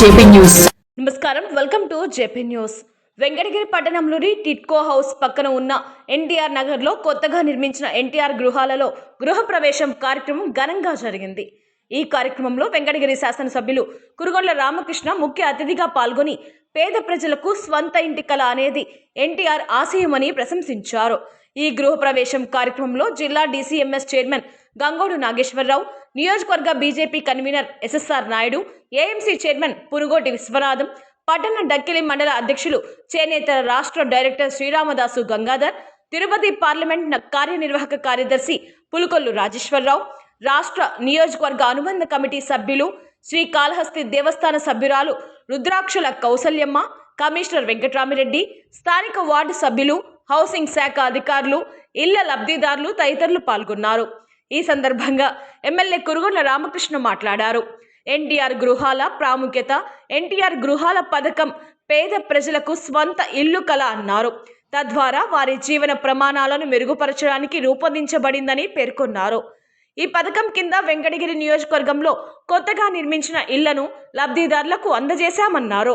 JP news. నమస్కారం. Welcome to JP news. Venkatagiri పట్టణంలోని TIDCO house పక్కన ఉన్న ఎన్టీఆర్ నగర్లో కొత్తగా నిర్మించిన ఎన్టీఆర్ గృహాలలో గృహప్రవేశం కార్యక్రమం ఘనంగా జరిగింది. ఈ కార్యక్రమంలో వెంకటగిరి శాసనసభ్యులు కురుగొండ్ల రామకృష్ణ ముఖ్య అతిథిగా పాల్గొని పేద ప్రజలకు స్వంత ఇంటి కళ అనేది ఎన్టీఆర్ ఆశయమని ప్రశంసించారు. ఈ గృహప్రవేశం కార్యక్రమంలో జిల్లా డీసీఎంఎస్ చైర్మన్ గంగోడు నాగేశ్వరరావు నియోజకవర్గ BJP convener SSR Naidu AMC chairman Purugoti Viswanatham పట్టణ డక్కిలి మండల అధ్యక్షులు చేనేత రాష్ట్ర డైరెక్టర్ శ్రీరామదాసు గంగాధర్ తిరుపతి పార్లమెంట్ కార్యనిర్వాహక కార్యదర్శి పులుకొల్లు రాజేశ్వరరావు రాష్ట్ర నియోజకవర్గ అనుబంధ కమిటీ సభ్యులు శ్రీ కాళహస్తి దేవస్థాన సభ్యురాలు రుద్రాక్షుల కౌసల్యమ్మ కమిషనర్ వెంకటరామిరెడ్డి స్థానిక వార్డు సభ్యులు హౌసింగ్ శాఖ అధికారులు ఇళ్ళ లబ్ధిదారులు తదితరులు పాల్గొన్నారు. ఈ సందర్భంగా ఎమ్మెల్యే కురుగొండ రామకృష్ణ మాట్లాడారు. ఎన్టీఆర్ గృహాల ప్రాముఖ్యత ఎన్టీఆర్ గృహాల పథకం పేద ప్రజలకు స్వంత ఇల్లు కల అన్నారు. తద్వారా వారి జీవన ప్రమాణాలను మెరుగుపరచడానికి రూపొందించబడిందని పేర్కొన్నారు. ఈ పథకం కింద వెంకటగిరి నియోజకవర్గంలో కొత్తగా నిర్మించిన ఇళ్ళను లబ్ధిదారులకు అందజేశామన్నారు.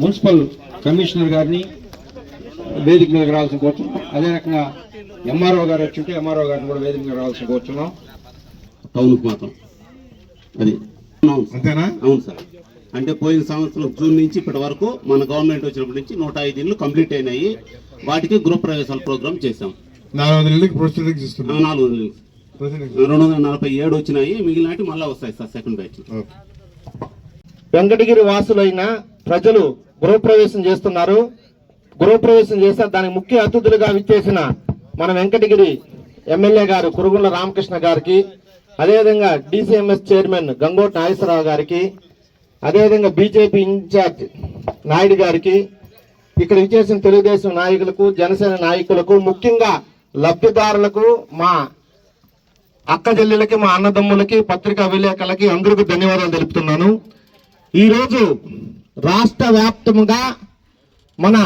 మున్సిపల్ కమిషనర్ గారిని వేదిక మీదకి రావాల్సిన కోరుతున్నాం. అదే రకంగా ఎంఆర్ఓ గారు వచ్చి ఉంటే ఎంఆర్ఓ గారిని కూడా వేదిక మీద రావాల్సిన కోరుతున్నాం టౌన్కి మాత్రం. అది. అంతేనా? అవును సార్. అంటే పోయిన సంవత్సరం జూన్ నుంచి ఇప్పటి వరకు మన గవర్నమెంట్ వచ్చినప్పటి నుంచి నూట ఐదు ఇళ్ళు కంప్లీట్ అయినాయి. వాటికి గృహ ప్రవేశాల ప్రోగ్రామ్ చేశాం. నాలుగు రెండు వందల నలభై ఏడు వచ్చినాయి. మిగిలినవి మళ్ళీ వస్తాయి sir second batch okay. Venkatagiri వాసులైన ప్రజలు గృహప్రవేశం చేస్తున్నారు. గృహప్రవేశం చేస్తే దానికి ముఖ్య అతిథులుగా విచ్చేసిన మన వెంకటగిరి ఎమ్మెల్యే గారు కురుగుండ్ల రామకృష్ణ గారికి అదేవిధంగా డిసిఎంఎస్ చైర్మన్ గంగోటి నాగేశ్వరరావు గారికి అదేవిధంగా బీజేపీ ఇన్ఛార్జ్ నాయుడు గారికి ఇక్కడ ఇచ్చేసిన తెలుగుదేశం నాయకులకు జనసేన నాయకులకు ముఖ్యంగా లబ్ధిదారులకు మా అక్క చెల్లెలకి మా అన్నదమ్ములకి పత్రికా విలేకరులకి అందరికీ ధన్యవాదాలు తెలుపుతున్నాను. ఈరోజు రాష్ట్ర వ్యాప్తముగా మన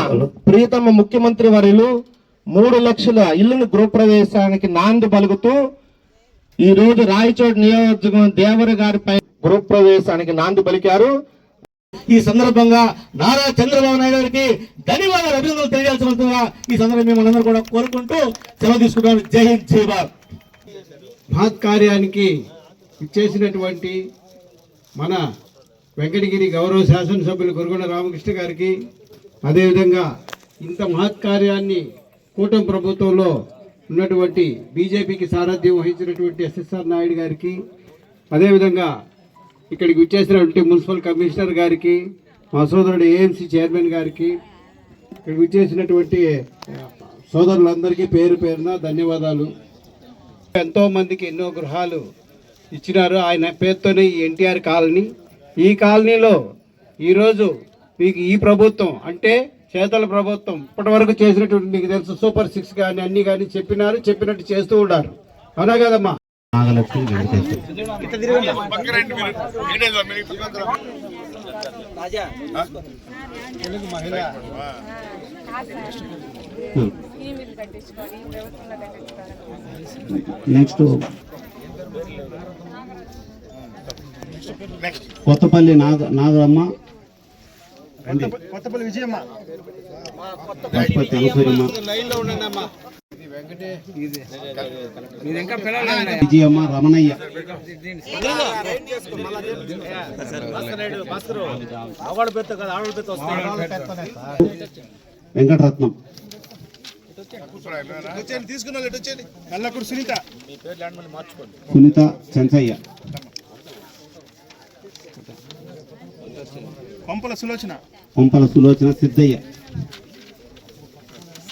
ప్రియతమ ముఖ్యమంత్రి వర్యులు మూడు లక్షల ఇల్లును గృహప్రవేశానికి నాంది పలుకుతూ ఈ రోజు రాయచోటి నియోజకవర్గం దేవర గారిపై గృహప్రవేశానికి నాంది పలికారు. ఈ సందర్భంగా నారా చంద్రబాబు నాయుడు గారికి ధన్యవాదాలు అభినందనలు తెలియాల్సిన ఈ సందర్భంగా మిమ్మల్ని కూడా కోరుకుంటూ సెలవు తీసుకుంటాను జై హింద్ జై భారత్. మహత్ కార్యానికి ఇచ్చేసినటువంటి మన వెంకటగిరి గౌరవ శాసనసభ్యులు గురుగుండ రామకృష్ణ గారికి అదేవిధంగా ఇంత మహత్ కార్యాన్ని కూటమి ప్రభుత్వంలో ఉన్నటువంటి బీజేపీకి సారథ్యం వహించినటువంటి ఎస్ఎస్ఆర్ నాయుడు గారికి అదేవిధంగా ఇక్కడికి వచ్చేసినటువంటి మున్సిపల్ కమిషనర్ గారికి మా సోదరుడు ఏఎంసీ చైర్మన్ గారికి ఇక్కడికి వచ్చేసినటువంటి సోదరులందరికీ పేరు పేరున ధన్యవాదాలు. ఎంతోమందికి ఎన్నో గృహాలు ఇచ్చినారు. ఆయన పేరుతోనే ఈ ఎన్టీఆర్ కాలనీ. ఈ కాలనీలో ఈరోజు మీకు ఈ ప్రభుత్వం అంటే చేతల ప్రభుత్వం ఇప్పటివరకు చేసినటువంటి మీకు తెలుసు సూపర్ సిక్స్ కానీ అన్ని కానీ చెప్పినారు చెప్పినట్టు చేస్తూ ఉన్నారు. అవునా కదమ్మా? నాగలక్ష్మి నెక్స్ట్. కొత్తపల్లి నాగ నాగరమ్మ కొత్తపల్లి విజయమ్మ. విజయమ్మ రమణయ్య. వెంకటరత్నం. సునీత. సునీత చెంచయ్య. పంపల సులోచన. కొంపల సులోచన సిద్ధయ్య.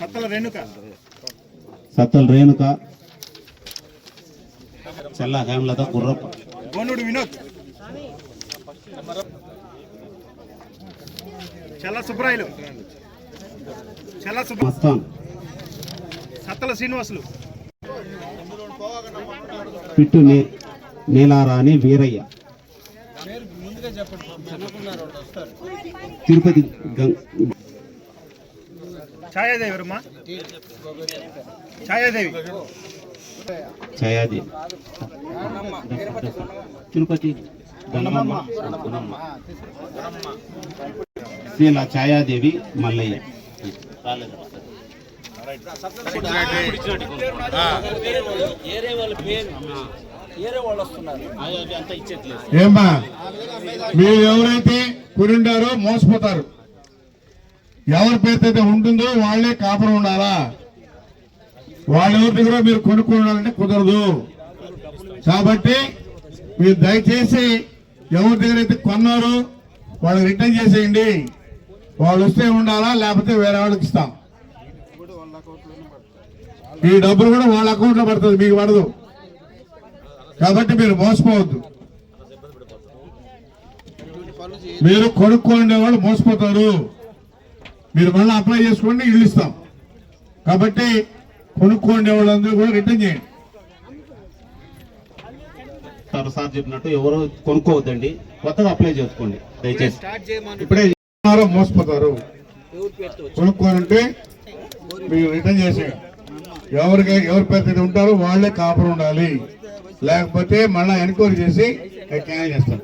సత్తల రేణుక. సత్తల్ రేణుక. చెల్ల హేమలత గుర్రప్ప గోనుడు వినోద్. చల్ల సుబ్రాయిలు చల్ల సుబ్బ మస్తాన్. సత్తల శ్రీనివాసులు. పిట్టు నీలారాణి వీరయ్య. తిరుపతి గం- ఛాయాదేవి ఎవరమ్మా ఛాయాదేవి. ఛాయాదేవి. తిరుపతి శ్రీల ఛాయాదేవి మల్లయ్య. ఏమ్మా మీరు ఎవరైతే కొనిండారో మోసపోతారు. ఎవరి పేరుతో అయితే ఉంటుందో వాళ్ళే కాపురం ఉండాలా? వాళ్ళెవరి దగ్గర మీరు కొనుక్కొని కుదరదు. కాబట్టి మీరు దయచేసి ఎవరి దగ్గర అయితే కొన్నారు వాళ్ళకి రిటర్న్ చేసేయండి. వాళ్ళు వస్తే ఉండాలా? లేకపోతే వేరే వాళ్ళకి ఇస్తాం. ఈ డబ్బులు కూడా వాళ్ళ అకౌంట్లో పడుతుంది మీకు పడదు. కాబట్టి మీరు మోసపోవద్దు. మీరు కొనుక్కోండే వాళ్ళు మోసపోతారు. మీరు మళ్ళీ అప్లై చేసుకోండి ఇల్లు ఇస్తాం. కాబట్టి కొనుక్కోండే వాళ్ళందరూ కూడా రిటర్న్ చేయండి. సార్ సార్ చెప్పినట్టు ఎవరు కొనుక్కోవద్దండి కొత్తగా అప్లై చేసుకోండి దయచేసి. ఇప్పుడే మోసపోతారు? కొనుక్కోనంటే మీరు రిటర్న్ చేసేయండి. ఎవరికి ఎవరి పేరు ఉంటారో వాళ్ళే కాపురం ఉండాలి. లేకపోతే మళ్ళీ ఎన్క్వైరీ చేసి క్యాన్సిల్ చేస్తారు.